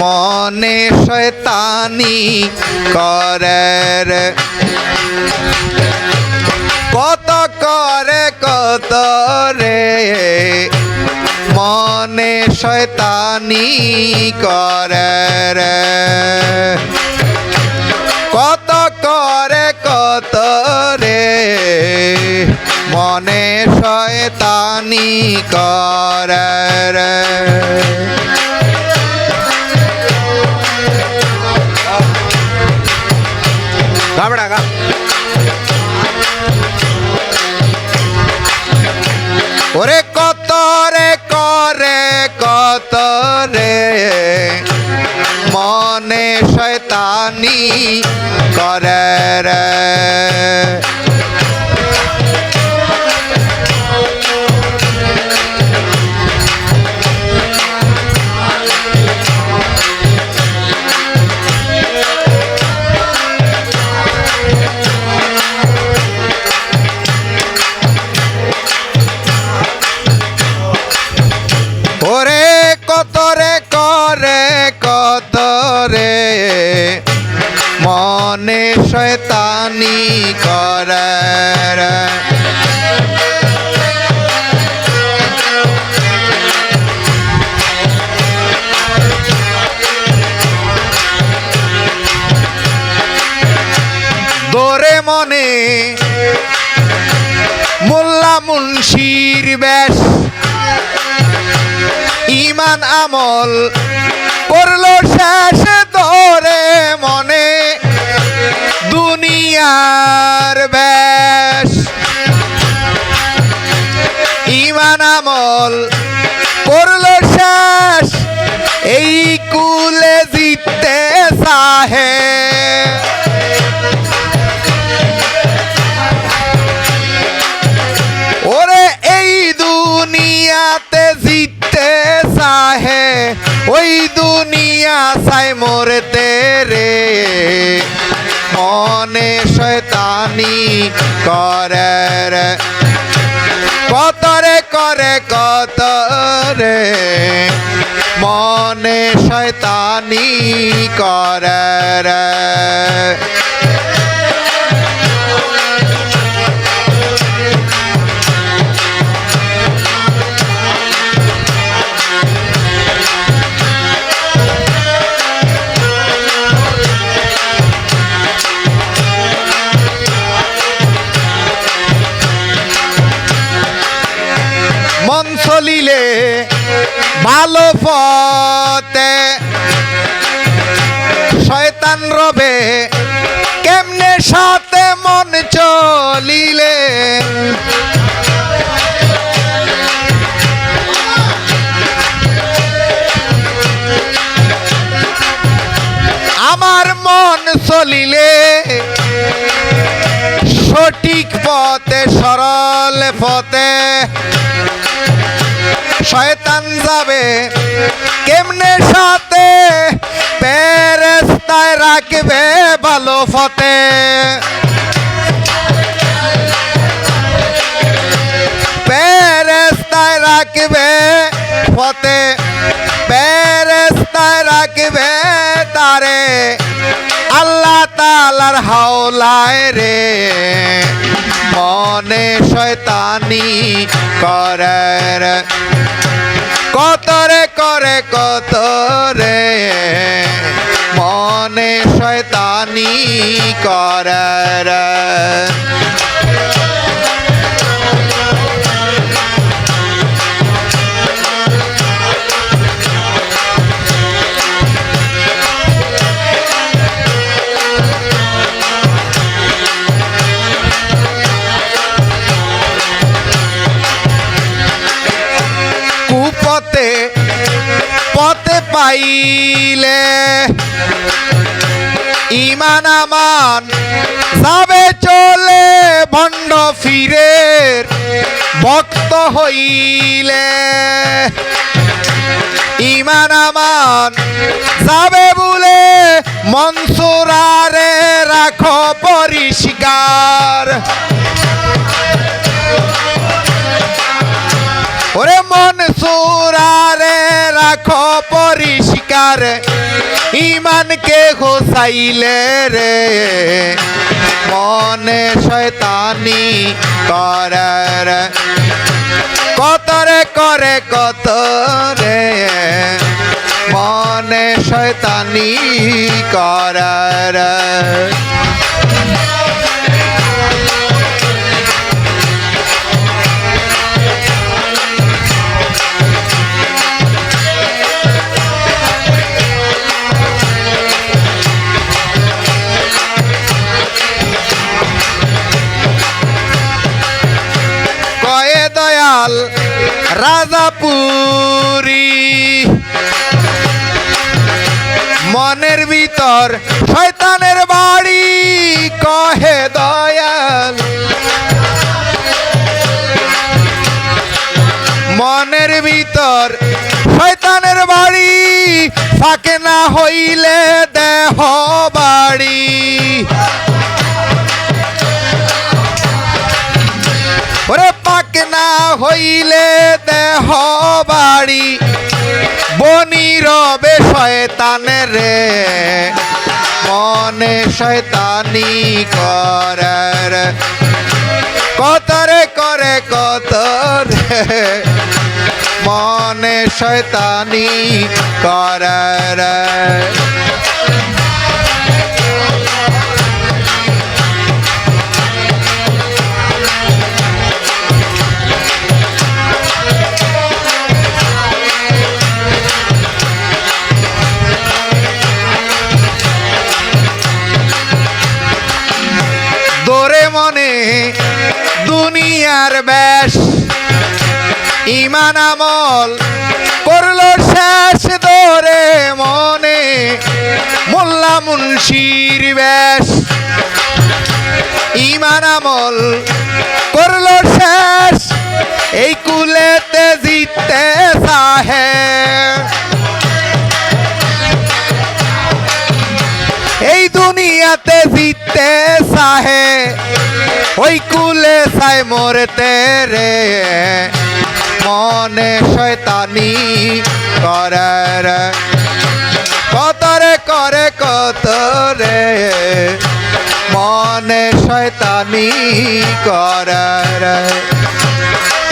মনে শয়তানি করে রে কত করে কত রে। মনে শয়তানি করে করে রে গাবড়া গা ওরে কত রে করে কত রে। মনে শয়তানি করে রে মনে শয়তানি করে রে। দোরে মনে মোল্লা মুন্সির বেশ ইমান আমল পড়ল শেষ ধরে মনে। দুনিয়ার বেশ ইমান আমল পড়ল শেষ। এই কুলে জিততে সাহে চাই মরতে রে মনে শয়তানি করে রে। কত রে করে কত রে মনে শয়তানি করে রে। সাথে মন চলিলে। আমার মন চলিলে। সঠিক পথে, সরল পথে শয়তান যাবে। কেমনে সাথে? পেরেস্তায় রাখবে। ফতে। পেরেস্তায় রাখবে ফতে। পেরেস্তায় রাখবে তারে। আল্লাহ তালার হাওলায় রে। মনে শয়তানি করে রে। কত রে, করে কত রে। মনে শয়তানি করে পাইলে ইমান আমান যাবে চলে ভণ্ড ফিরের ভক্ত হইলে। ইমান আমান যাবে বলে মনসুরারে রাখো পরিষ্কার। ইমানকে হোসাইলে রে? মনে শয়তানি করার কতরে করে কত রে? মনে শয়তানি করার রাজাপুরী মনের ভিতর শয়তানের বাড়ি, কহে দয়াল। মনের ভিতর শয়তানের বাড়ি, ফাঁকে না হইলে দেহ বাড়ি। হইলে দেহ বাড়ি, বনি রবে শয়তানের রে। মনে শয়তানি করার। কতরে করে কত রে মনে শয়তানি করার। দুনিয়ার বেশ ইমান আমল করল শেষ দোরে মনে মোল্লা মুন্সির বেশ ইমান আমল করল শেষ এই কুলেতে জিততে চাহে এই দুনিয়াতে জিততে চাহে ওই কুলে সাই মরতে রে মনে শয়তানি কত রে। করে কত রে মনে শয়তানি করে ও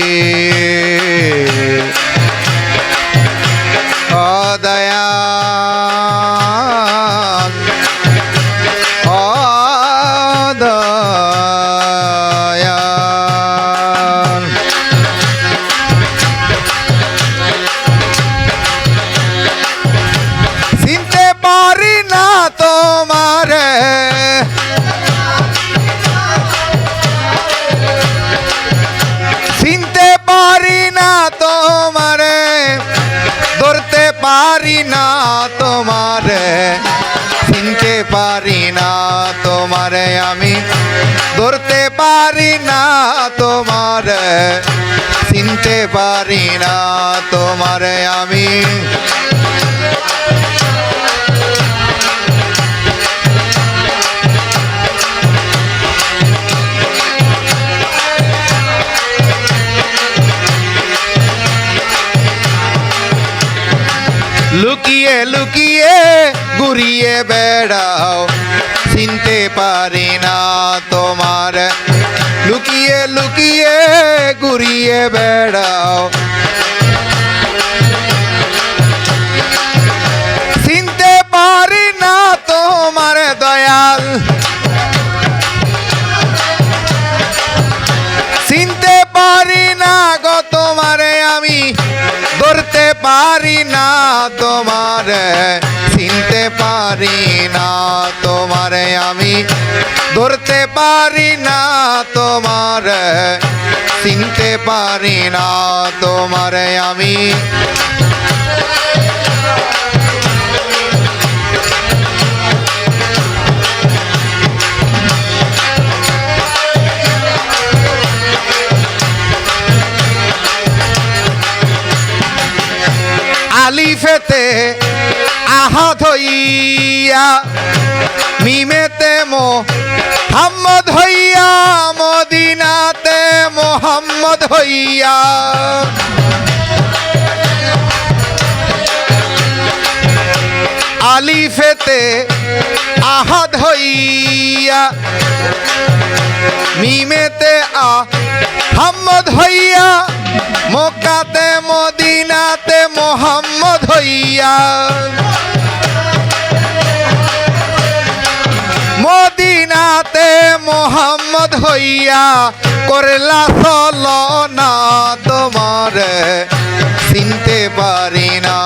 Eh, তোমারে চিনতে পারি না তোমারে আমি ধরতে পারি না তোমার চিনতে পারি না বেড়াও। চিনতে পারি না তোমার। লুকিয়ে লুকিয়ে ঘুরিয়ে বেড়াও। চিনতে পারি না তোমার দয়াল। তোমারে চিনতে পারি না, তোমারে আমি ধরতে পারি না, তোমারে চিনতে পারি না, তোমারে আমি হইয়া মিমেতে মো হাম্মদ হইয়া, মদিনাতে মোহাম্মদ হইয়া। আলিফেতে আহাদ হইয়া, মিমেতে আ, হাম্মদ হইয়া, মক্কাতে, মদিনাতে মোহাম্মদ হইয়া। মদিনাতে মোহাম্মদ হইয়া করলা সলনা তোমার চিনতে পারি না।